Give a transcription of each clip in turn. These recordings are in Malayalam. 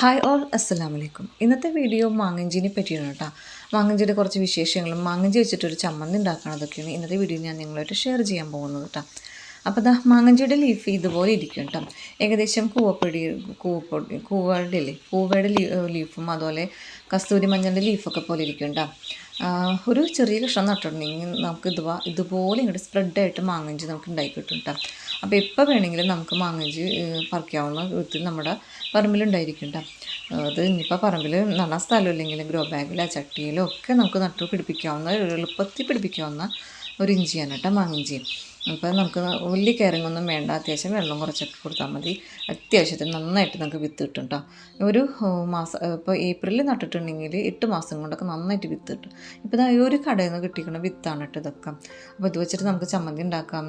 ഹായ് ഓൾ അസ്സലാമു വലൈക്കും ഇന്നത്തെ വീഡിയോ മാങ്ങഞ്ചിനെ പറ്റിയാണ് കേട്ടോ. മാങ്ങഞ്ചിയുടെ കുറച്ച് വിശേഷങ്ങളും മാങ്ങഞ്ചി വെച്ചിട്ടൊരു ചമ്മന്തി ഉണ്ടാക്കണതൊക്കെയാണ് ഇന്നത്തെ വീഡിയോ ഞാൻ നിങ്ങളായിട്ട് ഷെയർ ചെയ്യാൻ പോകുന്നത് കേട്ടോ. അപ്പോൾ ദാ മാങ്ങഞ്ചിയുടെ ലീഫ് ഇതുപോലെ ഇരിക്കും കേട്ടോ. ഏകദേശം കൂവപ്പൊടി കൂവപ്പൊടി കൂവയുടെ ഇല്ലേ? കൂവയുടെ ലീഫും അതുപോലെ കസ്തൂരി മഞ്ഞളുടെ ലീഫൊക്കെ പോലെ ഇരിക്കും കേട്ടോ. ഒരു ചെറിയ കഷ്ണം നട്ടിട്ടുണ്ടെങ്കിൽ നമുക്ക് ഇതുവാ ഇതുപോലെ ഇങ്ങോട്ട് സ്പ്രെഡായിട്ട് മാങ്ങഞ്ചി നമുക്ക് ഉണ്ടാക്കി കിട്ടും കേട്ടോ അപ്പോൾ എപ്പോൾ വേണമെങ്കിലും നമുക്ക് മാങ്ങഞ്ചി പറിക്കാവുന്ന വിധത്തിൽ നമ്മുടെ പറമ്പിലുണ്ടായിരിക്കും കേട്ടോ അത് ഇനിയിപ്പോൾ പറമ്പിൽ നടാൻ സ്ഥലമില്ലെങ്കിൽ ഗ്രോ ബാഗിലോ ചട്ടിയിലോ ഒക്കെ നമുക്ക് നട്ടു പിടിപ്പിക്കാവുന്ന എളുപ്പത്തിൽ പിടിപ്പിക്കാവുന്ന ഒരു ഇഞ്ചിയാണ് കേട്ടോ മാങ്ങിഞ്ചി. അപ്പോൾ നമുക്ക് വലിയ കയറിങ്ങൊന്നും വേണ്ട. അത്യാവശ്യം വെള്ളം കുറച്ചൊക്കെ കൊടുത്താൽ മതി. അത്യാവശ്യത്തിന് നന്നായിട്ട് നമുക്ക് വിത്ത് കിട്ടും കേട്ടോ ഒരു മാസം ഇപ്പോൾ ഏപ്രിലിൽ നട്ടിട്ടുണ്ടെങ്കിൽ എട്ട് മാസം കൊണ്ടൊക്കെ നന്നായിട്ട് വിത്ത് കിട്ടും. ഇപ്പോൾ ഇതാ ഒരു കടയിൽ നിന്ന് കിട്ടിക്കുന്ന വിത്താണ് കേട്ടോ ഇതൊക്കെ. അപ്പോൾ ഇത് വെച്ചിട്ട് നമുക്ക് ചമ്മന്തി ഉണ്ടാക്കാം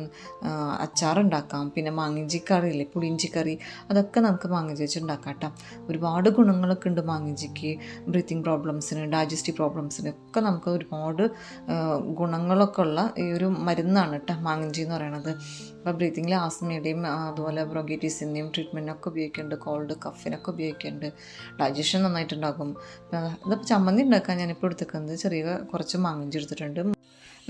അച്ചാറുണ്ടാക്കാം പിന്നെ മാങ്ങിഞ്ചിക്കറി ഇല്ലേ പുളിയിഞ്ചിക്കറി അതൊക്കെ നമുക്ക് മാങ്ങിഞ്ചി വെച്ച് ഉണ്ടാക്കാം കേട്ടോ ഒരുപാട് ഗുണങ്ങളൊക്കെ ഉണ്ട് മാങ്ങിഞ്ചിക്ക്. ബ്രീത്തിങ് പ്രോബ്ലംസിന് ഡൈജസ്റ്റീവ് പ്രോബ്ലംസിന് ഒക്കെ നമുക്ക് ഒരുപാട് ഗുണങ്ങളൊക്കെ ഉള്ള ഈ ഒരു മരുന്നാണ് കേട്ടോ മാങ്ങിഞ്ചി എന്ന് പറയുന്നത് അപ്പോൾ ബ്രീത്തിങ്ങിൽ ആസ്മയുടെയും അതുപോലെ ബ്രോഗൈറ്റീസിന്റെയും ട്രീറ്റ്മെന്റിനൊക്കെ ഉപയോഗിക്കുന്നുണ്ട്. കോൾഡ് കഫിനൊക്കെ ഉപയോഗിക്കുന്നുണ്ട്. ഡൈജഷൻ നന്നായിട്ടുണ്ടാകും. ഇതിപ്പോൾ ചമ്മന്തി ഉണ്ടാക്കാൻ ഞാനിപ്പോൾ എടുത്തേക്കുന്നത് ചെറിയ കുറച്ച് മാങ്ങഞ്ചി എടുത്തിട്ടുണ്ട്.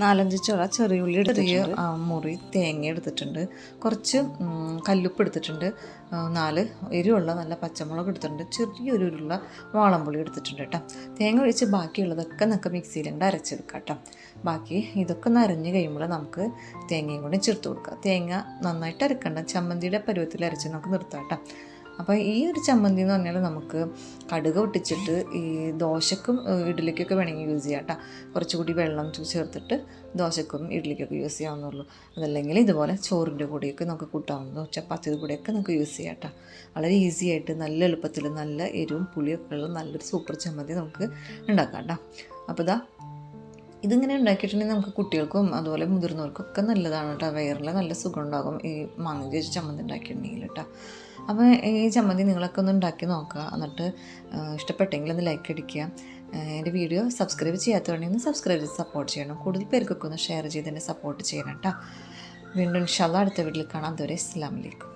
നാലഞ്ച് ചുള ചെറിയ ഉള്ളി ചെറിയ ആ, മുറി തേങ്ങ എടുത്തിട്ടുണ്ട്. കുറച്ച് കല്ലുപ്പ് എടുത്തിട്ടുണ്ട്. നാല് എരിവുള്ള നല്ല പച്ചമുളക് എടുത്തിട്ടുണ്ട്. ചെറിയൊരു ഉരുള വാളംപുളി എടുത്തിട്ടുണ്ട് കേട്ടോ. തേങ്ങ ഒഴിച്ച് ബാക്കിയുള്ളതൊക്കെ നമുക്ക് മിക്സിയിൽ കൊണ്ട് അരച്ചെടുക്കാം കേട്ടോ. ബാക്കി ഇതൊക്കെ ഒന്ന് അരഞ്ഞ് കഴിയുമ്പോൾ നമുക്ക് തേങ്ങയും കൂടി ചേർത്ത് കൊടുക്കാം. തേങ്ങ നന്നായിട്ട് അരക്കണ്ട. ചമ്മന്തിയുടെ പരുവത്തിൽ അരച്ച് നമുക്ക് നിർത്താം കേട്ടോ. അപ്പോൾ ഈ ഒരു ചമ്മന്തി എന്ന് പറഞ്ഞാൽ നമുക്ക് കടുക് പൊട്ടിച്ചിട്ട് ഈ ദോശക്കും ഇഡ്ഡലിക്കൊക്കെ വേണമെങ്കിൽ യൂസ് ചെയ്യാം കേട്ടോ കുറച്ചുകൂടി വെള്ളം ചേർത്തിട്ട് ദോശക്കും ഇഡ്ഡലിക്കൊക്കെ യൂസ് ചെയ്യാവുന്നുള്ളൂ അതല്ലെങ്കിൽ ഇതുപോലെ ചോറിന്റെ കൂടെയൊക്കെ നമുക്ക് കൂട്ടാവുന്നതോ ചപ്പാത്തിയുടെ കൂടെയൊക്കെ നമുക്ക് യൂസ് ചെയ്യാം കേട്ടോ വളരെ ഈസി ആയിട്ട് നല്ല എളുപ്പത്തിൽ നല്ല എരിവും പുളിയൊക്കെ ഉള്ള നല്ലൊരു സൂപ്പർ ചമ്മന്തി നമുക്ക് ഉണ്ടാക്കാം കേട്ടോ അപ്പോൾ ഇതാ ഇതിങ്ങനെ ഉണ്ടാക്കിയിട്ടുണ്ടെങ്കിൽ നമുക്ക് കുട്ടികൾക്കും അതുപോലെ മുതിർന്നവർക്കും ഒക്കെ നല്ലതാണ് കേട്ടോ. വയറിൽ നല്ല സുഖം ഉണ്ടാകും ഈ മാങ്ങ വെച്ച് ചമ്മന്തി ഉണ്ടാക്കിയിട്ടുണ്ടെങ്കിൽ കേട്ടോ. അപ്പോൾ ഈ ചമ്മന്തി നിങ്ങളൊക്കെ ഒന്ന് ഉണ്ടാക്കി നോക്കുക. എന്നിട്ട് ഇഷ്ടപ്പെട്ടെങ്കിൽ ഒന്ന് ലൈക്ക് അടിക്കുക. എന്റെ വീഡിയോ സബ്സ്ക്രൈബ് ചെയ്യാത്തതുണ്ടെങ്കിൽ ഒന്ന് സബ്സ്ക്രൈബ് ചെയ്ത് സപ്പോർട്ട് ചെയ്യണം. കൂടുതൽ പേർക്കൊക്കെ ഒന്ന് ഷെയർ ചെയ്ത് എന്നെ സപ്പോർട്ട് ചെയ്യണം കേട്ടോ. വീണ്ടും ഇൻഷാല്ല അടുത്ത വീട്ടിൽ കാണാം. അതുവരെ അസ്സാം വലൈക്കും